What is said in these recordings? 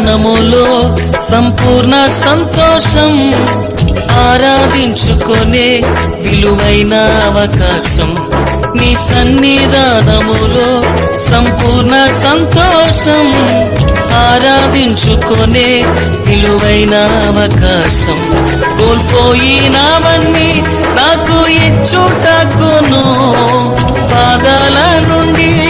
జ్ఞానములో సంపూర్ణ సంతోషం ఆరాధించుకొనే విలువైన అవకాశం. నీ సన్నిధానములో సంపూర్ణ సంతోషం ఆరాధించుకొనే విలువైన అవకాశం. కోల్పోయినావన్నీ నాకు ఇచ్చుటకును పాదాల నుండి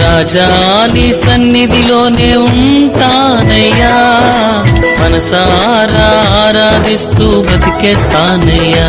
రాజాని సన్నిధిలోనే ఉంటానయ్యా. మనసారా ఆరాధిస్తూ బతికేస్తానయ్యా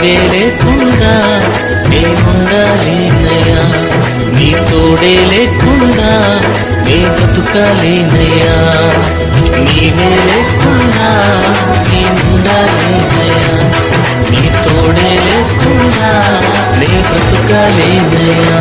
నీవే లేకుండా నేనుండాలేనయ్యా నీ తోడే లేకుండా నే బ్రతుకాలేనయ్యా నీవే లేకుండా నేనుండాలేనయ్యా నీ తోడే లేకుండా నే బ్రతుకాలేనయ్యా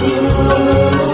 doğru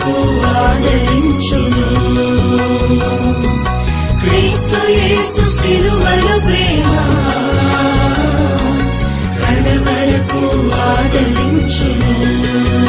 కొరకు ఆదరించును క్రీస్తు యేసు సిలువల ప్రేమ. కడవరకు ఆదరించును.